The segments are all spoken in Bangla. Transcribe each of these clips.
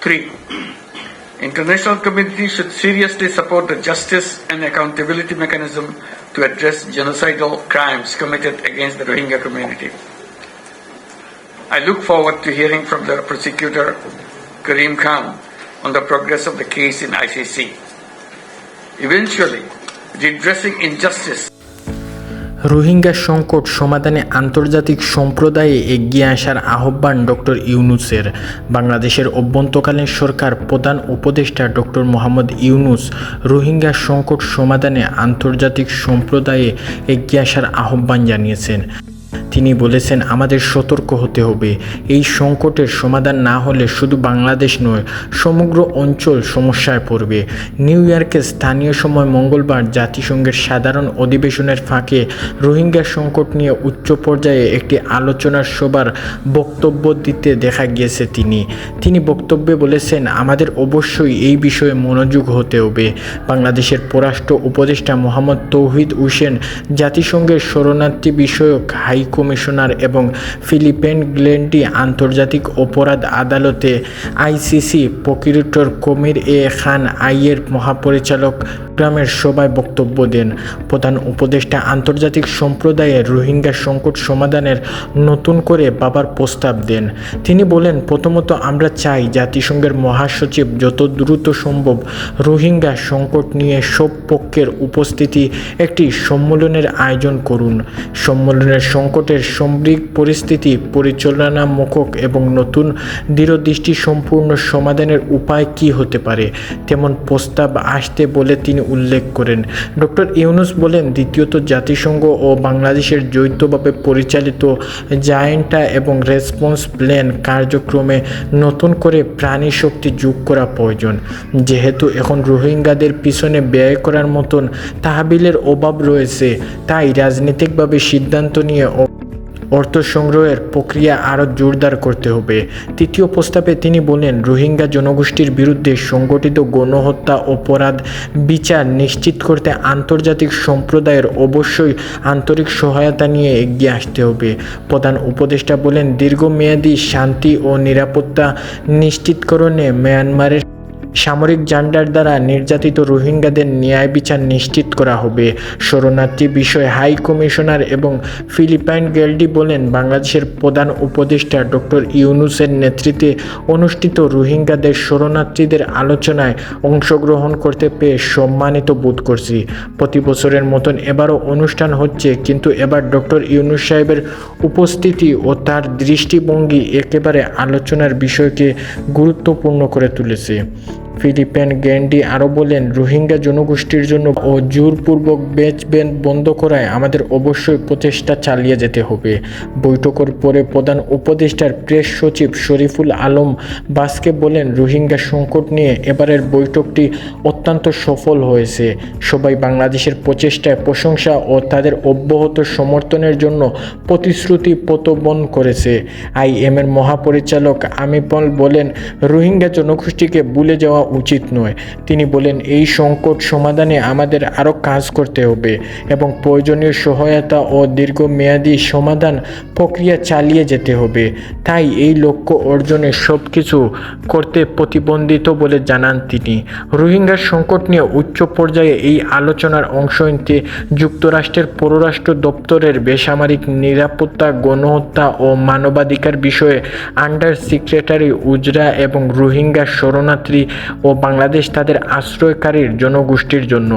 Three, international community should seriously support the justice and accountability mechanism to address genocidal crimes committed against the Rohingya community. I look forward to hearing from the prosecutor, Karim Khan, on the progress of the case in ICC. Eventually, redressing injustice Rohingya সংকট সমাধানে আন্তর্জাতিক সম্প্রদায়ে এগিয়ে আসার আহ্বান ডক্টর ইউনুসের। বাংলাদেশের অভ্যন্তকালীন সরকার প্রধান উপদেষ্টা ডক্টর মোহাম্মদ ইউনুস রোহিঙ্গা সংকট সমাধানে আন্তর্জাতিক সম্প্রদায়ে এগিয়ে আসার আহ্বান জানিয়েছেন। তিনি বলেছেন, আমাদের সতর্ক হতে হবে। এই সংকটের সমাধান না হলে শুধু বাংলাদেশ নয়, সমগ্র অঞ্চল সমস্যায় পড়বে। নিউ ইয়র্কে স্থানীয় সময় মঙ্গলবার জাতিসংঘের সাধারণ অধিবেশনের ফাঁকে রোহিঙ্গা সংকট নিয়ে উচ্চ পর্যায়ে একটি আলোচনার সভার বক্তব্য দিতে দেখা গিয়েছে তিনি। তিনি বক্তব্যে বলেছেন, আমাদের অবশ্যই এই বিষয়ে মনোযোগ হতে হবে। বাংলাদেশের পররাষ্ট্র উপদেষ্টা মোহাম্মদ তৌহিদ হোসেন জাতিসংঘের শরণার্থী বিষয়ক হাই কমিশনার এবং ফিলিপেন গ্লেন্ডি আন্তর্জাতিক অপরাধ আদালতে আইসিসি প্রকিউটর কমির এ খান আইয়ের মহাপরিচালক গ্রামের সভায় বক্তব্য দেন। প্রধান উপদেষ্টা আন্তর্জাতিক সম্প্রদায়ের রোহিঙ্গা সংকট সমাধানের নতুন করে বাবার প্রস্তাব দেন। তিনি বলেন, প্রথমত আমরা চাই জাতিসংঘের মহাসচিব যত দ্রুত সম্ভব রোহিঙ্গা সংকট নিয়ে সব পক্ষের উপস্থিতি একটি সম্মেলনের আয়োজন করুন। সম্মেলনের সংকটের সম্বৃগ পরিস্থিতি পরিচালনামূলক এবং নতুন দৃঢ়দৃষ্টি সম্পূর্ণ সমাধানের উপায় কি হতে পারে? তেমন প্রস্তাব আসতে বলে তিনি উল্লেখ করেন। ডক্টর ইউনুস বলেন, দ্বিতীয়ত জাতিসংঘ ও বাংলাদেশের যৌথভাবে পরিচালিত জায়েন্টা এবং রেসপন্স প্ল্যান কার্যক্রমে নতুন করে প্রাণী শক্তি যোগ করা প্রয়োজন। যেহেতু এখন রোহিঙ্গাদের পিছনে ব্যয় করার মতন তাহবিলের অভাব রয়েছে, তাই রাজনৈতিকভাবে সিদ্ধান্ত নিয়ে অর্থ সংগ্রহের প্রক্রিয়া আরও জোরদার করতে হবে। তৃতীয় প্রস্তাবে তিনি বলেন, রোহিঙ্গা জনগোষ্ঠীর বিরুদ্ধে সংগঠিত গণহত্যা, অপরাধ, বিচার নিশ্চিত করতে আন্তর্জাতিক সম্প্রদায়ের অবশ্যই আন্তরিক সহায়তা নিয়ে এগিয়ে আসতে হবে। প্রধান উপদেষ্টা বলেন, দীর্ঘমেয়াদী শান্তি ও নিরাপত্তা নিশ্চিতকরণে মিয়ানমারের সামরিক জান্ডার দ্বারা নির্যাতিত রোহিঙ্গাদের ন্যায় বিচার নিশ্চিত করা হবে। শরণার্থী বিষয়ে হাই কমিশনার এবং ফিলিপাইন গেলডি বলেন, বাংলাদেশের প্রধান উপদেষ্টা ডক্টর ইউনুসের নেতৃত্বে অনুষ্ঠিত রোহিঙ্গাদের শরণার্থীদের আলোচনায় অংশগ্রহণ করতে পেয়ে সম্মানিত বোধ করছি। প্রতি বছরের মতন এবারও অনুষ্ঠান হচ্ছে, কিন্তু এবার ডক্টর ইউনুস সাহেবের উপস্থিতি ও তার দৃষ্টিভঙ্গি একেবারে আলোচনার বিষয়কে গুরুত্বপূর্ণ করে তুলেছে। ফিলিপাইন গ্যান্ডি আরও বলেন, রোহিঙ্গা জনগোষ্ঠীর জন্য ও জোরপূর্বক বেচ ব্যান্ড বন্ধ করায় আমাদের অবশ্যই প্রচেষ্টা চালিয়ে যেতে হবে। বৈঠকের পরে প্রধান উপদেষ্টার প্রেস সচিব শরীফুল আলম বাসকে বলেন, রোহিঙ্গা সংকট নিয়ে এবারের বৈঠকটি অত্যন্ত সফল হয়েছে। সবাই বাংলাদেশের প্রচেষ্টায় প্রশংসা ও তাদের অব্যাহত সমর্থনের জন্য প্রতিশ্রুতি প্রতবন করেছে। আইএমের মহাপরিচালক আমিপল বলেন, রোহিঙ্গা জনগোষ্ঠীকে ভুলে যাওয়া উচিত নয়। তিনি বলেন, এই সংকট সমাধানে আমাদের আরও কাজ করতে হবে এবং প্রয়োজনীয় সহায়তা ও দীর্ঘমেয়াদী সমাধান প্রক্রিয়া চালিয়ে যেতে হবে। তাই এই লক্ষ্য অর্জনে সব কিছু করতে প্রতিবন্ধিত বলে জানান তিনি। রোহিঙ্গা সংকট নিয়ে উচ্চ পর্যায়ে এই আলোচনার অংশ নিতে যুক্তরাষ্ট্রের পররাষ্ট্র দপ্তরের বেসামরিক নিরাপত্তা, গণহত্যা ও মানবাধিকার বিষয়ে আন্ডার সেক্রেটারি উজরা এবং রোহিঙ্গা শরণার্থী ও বাংলাদেশ তাদের আশ্রয়কারীর জনগোষ্ঠীর জন্য।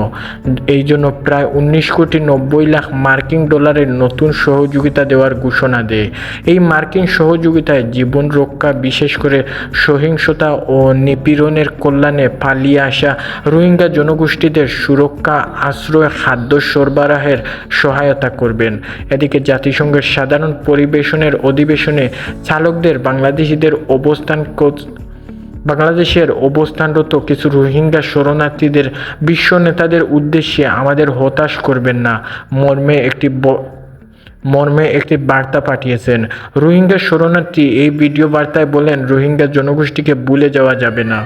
এই জন্য প্রায় উনিশ কোটি নব্বই লাখ মার্কিন ডলারের নতুন সহযোগিতা দেওয়ার ঘোষণা দেয়। এই মার্কিন সহযোগিতায় জীবন রক্ষা, বিশেষ করে সহিংসতা ও নিপীড়নের কল্যাণে পালিয়ে আসা রোহিঙ্গা জনগোষ্ঠীদের সুরক্ষা, আশ্রয়, খাদ্য সরবরাহের সহায়তা করবেন। এদিকে জাতিসংঘের সাধারণ পরিবেশনের অধিবেশনে চালকদের বাংলাদেশিদের অবস্থান বাংলাদেশের অবস্থানরত কিছু রোহিঙ্গা শরণার্থীদের, বিশ্ব নেতাদের উদ্দেশ্যে আমাদের হতাশ করবেন না, মর্মে একটি মর্মে একটি বার্তা পাঠিয়েছেন। রোহিঙ্গা শরণার্থী এই ভিডিও বার্তায় বলেন, রোহিঙ্গা জনগোষ্ঠীকে ভুলে যাওয়া যাবে না।